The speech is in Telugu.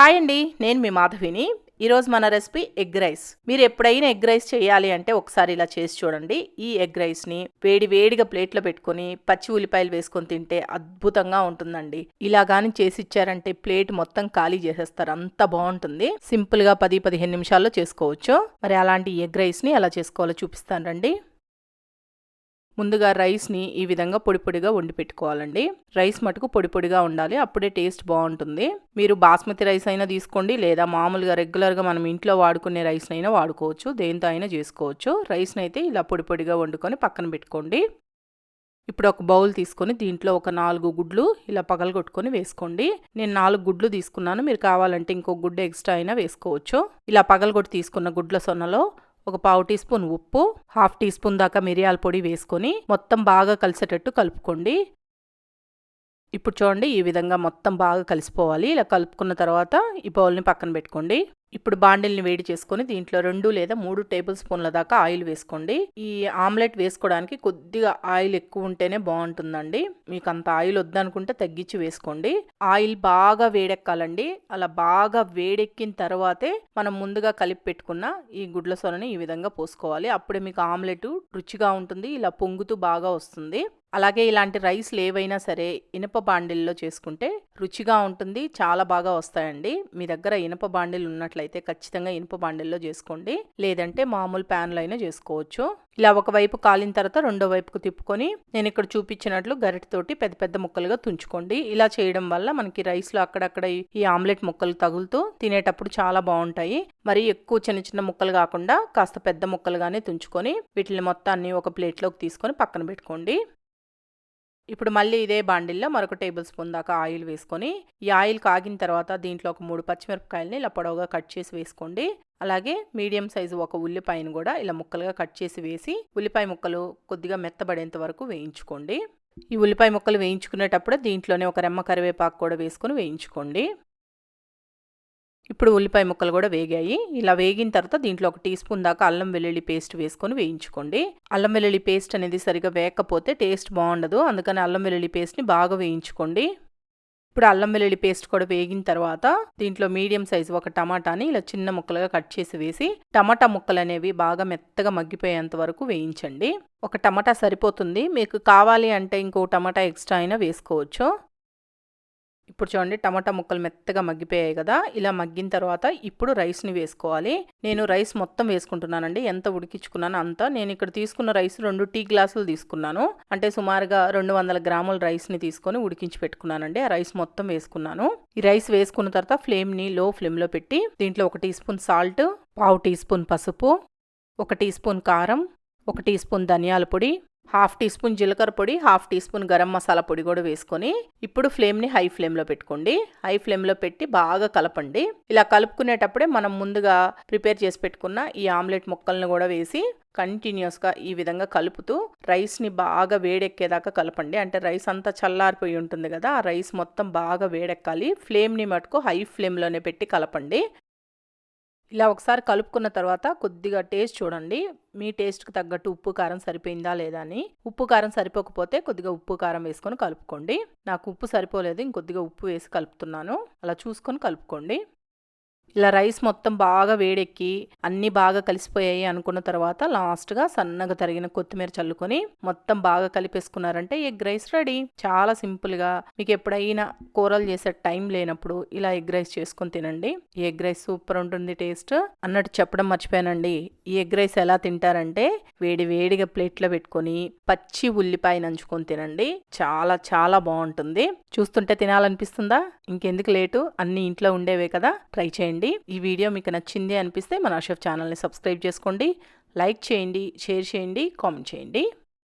హాయ్ అండి నేను మీ మాధవిని. ఈరోజు మన రెసిపీ ఎగ్ రైస్. మీరు ఎప్పుడైనా ఎగ్ రైస్ చేయాలి అంటే ఒకసారి ఇలా చేసి చూడండి. ఈ ఎగ్ రైస్ని వేడి వేడిగా ప్లేట్లో పెట్టుకొని పచ్చి ఉల్లిపాయలు వేసుకొని తింటే అద్భుతంగా ఉంటుందండి. ఇలా కానీ చేసి ఇచ్చారంటే ప్లేట్ మొత్తం ఖాళీ చేసేస్తారు. అంత బాగుంటుంది. సింపుల్గా పది పదిహేను నిమిషాల్లో చేసుకోవచ్చు. మరి అలాంటి ఎగ్ రైస్ని ఎలా చేసుకోవాలో చూపిస్తాను రండి. ముందుగా రైస్ని ఈ విధంగా పొడి పొడిగా వండి పెట్టుకోవాలండి. రైస్ మటుకు పొడి పొడిగా ఉండాలి అప్పుడే టేస్ట్ బాగుంటుంది. మీరు బాస్మతి రైస్ అయినా తీసుకోండి లేదా మామూలుగా రెగ్యులర్గా మనం ఇంట్లో వాడుకునే రైస్ని అయినా వాడుకోవచ్చు దేంతో అయినా చేసుకోవచ్చు. రైస్ని అయితే ఇలా పొడి పొడిగా వండుకొని పక్కన పెట్టుకోండి. ఇప్పుడు ఒక బౌల్ తీసుకొని దీంట్లో ఒక నాలుగు గుడ్లు ఇలా పగలగొట్టుకొని వేసుకోండి. నేను నాలుగు గుడ్లు తీసుకున్నాను మీరు కావాలంటే ఇంకో గుడ్డు ఎక్స్ట్రా అయినా వేసుకోవచ్చు. ఇలా పగలగొట్టి తీసుకున్న గుడ్ల సొన్నలో ఒక పావు టీ స్పూన్ ఉప్పు హాఫ్ టీ స్పూన్ దాకా మిరియాల పొడి వేసుకొని మొత్తం బాగా కలిసేటట్టు కలుపుకోండి. ఇప్పుడు చూడండి ఈ విధంగా మొత్తం బాగా కలిసిపోవాలి. ఇలా కలుపుకున్న తర్వాత ఈ బౌల్ని పక్కన పెట్టుకోండి. ఇప్పుడు బాండిల్ని వేడి చేసుకొని దీంట్లో రెండు లేదా మూడు టేబుల్ స్పూన్ల దాకా ఆయిల్ వేసుకోండి. ఈ ఆమ్లెట్ వేసుకోవడానికి కొద్దిగా ఆయిల్ ఎక్కువ ఉంటేనే బాగుంటుందండి. మీకు అంత ఆయిల్ వద్దనుకుంటే తగ్గించి వేసుకోండి. ఆయిల్ బాగా వేడెక్కాలండి. అలా బాగా వేడెక్కిన తర్వాతే మనం ముందుగా కలిపి పెట్టుకున్న ఈ గుడ్ల సొరని ఈ విధంగా పోసుకోవాలి. అప్పుడే మీకు ఆమ్లెట్ రుచిగా ఉంటుంది. ఇలా పొంగుతూ బాగా వస్తుంది. అలాగే ఇలాంటి రైస్లు ఏవైనా సరే ఇనప బాండిల్లో చేసుకుంటే రుచిగా ఉంటుంది చాలా బాగా వస్తాయండి. మీ దగ్గర ఇనప బాండిల్ ఉన్నట్లయితే ఖచ్చితంగా ఇనుప బాండిల్లో చేసుకోండి. లేదంటే మామూలు ప్యాన్లో అయినా చేసుకోవచ్చు. ఇలా ఒకవైపు కాలిన తర్వాత రెండో వైపుకు తిప్పుకొని నేను ఇక్కడ చూపించినట్లు గరిటతోటి పెద్ద పెద్ద ముక్కలుగా తుంచుకోండి. ఇలా చేయడం వల్ల మనకి రైస్లో అక్కడక్కడ ఈ ఆమ్లెట్ ముక్కలు తగులుతూ తినేటప్పుడు చాలా బాగుంటాయి. మరి ఎక్కువ చిన్న చిన్న ముక్కలు కాకుండా కాస్త పెద్ద ముక్కలుగానే తుంచుకొని వీటిని మొత్తాన్ని ఒక ప్లేట్లోకి తీసుకొని పక్కన పెట్టుకోండి. ఇప్పుడు మళ్ళీ ఇదే బాండిల్లో మరొక టేబుల్ స్పూన్ దాకా ఆయిల్ వేసుకొని ఈ ఆయిల్ కాగిన తర్వాత దీంట్లో ఒక మూడు పచ్చిమిరపకాయలని ఇలా పొడవుగా కట్ చేసి వేసుకోండి. అలాగే మీడియం సైజు ఒక ఉల్లిపాయను కూడా ఇలా ముక్కలుగా కట్ చేసి వేసి ఉల్లిపాయ ముక్కలు కొద్దిగా మెత్తబడేంత వరకు వేయించుకోండి. ఈ ఉల్లిపాయ ముక్కలు వేయించుకునేటప్పుడు దీంట్లోనే ఒక రెమ్మ కరివేపాకు కూడా వేసుకొని వేయించుకోండి. ఇప్పుడు ఉల్లిపాయ ముక్కలు కూడా వేగాయి. ఇలా వేగిన తర్వాత దీంట్లో ఒక టీ స్పూన్ దాకా అల్లం వెల్లుల్లి పేస్ట్ వేసుకొని వేయించుకోండి. అల్లం వెల్లుల్లి పేస్ట్ అనేది సరిగా వేయకపోతే టేస్ట్ బాగుండదు. అందుకని అల్లం వెల్లుల్లి పేస్ట్ని బాగా వేయించుకోండి. ఇప్పుడు అల్లం వెల్లుల్లి పేస్ట్ కూడా వేగిన తర్వాత దీంట్లో మీడియం సైజు ఒక టమాటాని ఇలా చిన్న ముక్కలుగా కట్ చేసి వేసి టమాటా ముక్కలు అనేవి బాగా మెత్తగా మగ్గిపోయేంత వరకు వేయించండి. ఒక టమాటా సరిపోతుంది. మీకు కావాలి అంటే ఇంకో టమాటా ఎక్స్ట్రా అయినా వేసుకోవచ్చు. ఇప్పుడు చూడండి టమాటా ముక్కలు మెత్తగా మగ్గిపోయాయి కదా. ఇలా మగ్గిన తర్వాత ఇప్పుడు రైస్ని వేసుకోవాలి. నేను రైస్ మొత్తం వేసుకుంటున్నానండి. ఎంత ఉడికించుకున్నాను అంతా. నేను ఇక్కడ తీసుకున్న రైస్ రెండు టీ గ్లాసులు తీసుకున్నాను. అంటే సుమారుగా రెండు వందల గ్రాముల రైస్ని తీసుకొని ఉడికించి పెట్టుకున్నానండి. ఆ రైస్ మొత్తం వేసుకున్నాను. ఈ రైస్ వేసుకున్న తర్వాత ఫ్లేమ్ని లో ఫ్లేమ్లో పెట్టి దీంట్లో ఒక టీ స్పూన్ సాల్ట్ పావు టీ స్పూన్ పసుపు ఒక టీ స్పూన్ కారం ఒక టీ స్పూన్ ధనియాల పొడి హాఫ్ టీ స్పూన్ జీలకర్ర పొడి half teaspoon garam masala పొడి కూడా వేసుకొని ఇప్పుడు ఫ్లేమ్ని హై ఫ్లేమ్లో పెట్టుకోండి. హై ఫ్లేమ్లో పెట్టి బాగా కలపండి. ఇలా కలుపుకునేటప్పుడే మనం ముందుగా ప్రిపేర్ చేసి పెట్టుకున్న ఈ ఆమ్లెట్ ముక్కలను కూడా వేసి కంటిన్యూస్గా ఈ విధంగా కలుపుతూ రైస్ని బాగా వేడెక్కేదాకా కలపండి. అంటే రైస్ అంతా చల్లారిపోయి ఉంటుంది కదా ఆ రైస్ మొత్తం బాగా వేడెక్కాలి. ఫ్లేమ్ని మటుకు హై ఫ్లేమ్లోనే పెట్టి కలపండి. ఇలా ఒకసారి కలుపుకున్న తర్వాత కొద్దిగా టేస్ట్ చూడండి. మీ టేస్ట్కి తగ్గట్టు ఉప్పు కారం సరిపోయిందా లేదా అని. ఉప్పు కారం సరిపోకపోతే కొద్దిగా ఉప్పు కారం వేసుకొని కలుపుకోండి. నాకు ఉప్పు సరిపోలేదు ఇంకొద్దిగా ఉప్పు వేసి కలుపుతున్నాను. అలా చూసుకొని కలుపుకోండి. ఇలా రైస్ మొత్తం బాగా వేడెక్కి అన్నీ బాగా కలిసిపోయాయి అనుకున్న తర్వాత లాస్ట్గా సన్నగా తరిగిన కొత్తిమీర చల్లుకొని మొత్తం బాగా కలిపేసుకున్నారంటే ఎగ్ రైస్ రెడీ. చాలా సింపుల్గా మీకు ఎప్పుడైనా కూరలు చేసే టైం లేనప్పుడు ఇలా ఎగ్ రైస్ చేసుకొని తినండి. ఈ ఎగ్ రైస్ సూపర్ ఉంటుంది టేస్ట్. అన్నట్టు చెప్పడం మర్చిపోయానండి. ఈ ఎగ్ రైస్ ఎలా తింటారంటే వేడి వేడిగా ప్లేట్లో పెట్టుకొని పచ్చి ఉల్లిపాయ నంచుకొని తినండి. చాలా చాలా బాగుంటుంది. చూస్తుంటే తినాలనిపిస్తుందా? ఇంకెందుకు లేటు? అన్ని ఇంట్లో ఉండేవే కదా. ట్రై చేయండి. చేయండి. ఈ వీడియో మీకు నచ్చింది అనిపిస్తే మన అషఫ్ ఛానల్ని సబ్స్క్రైబ్ చేసుకోండి. లైక్ చేయండి షేర్ చేయండి కామెంట్ చేయండి.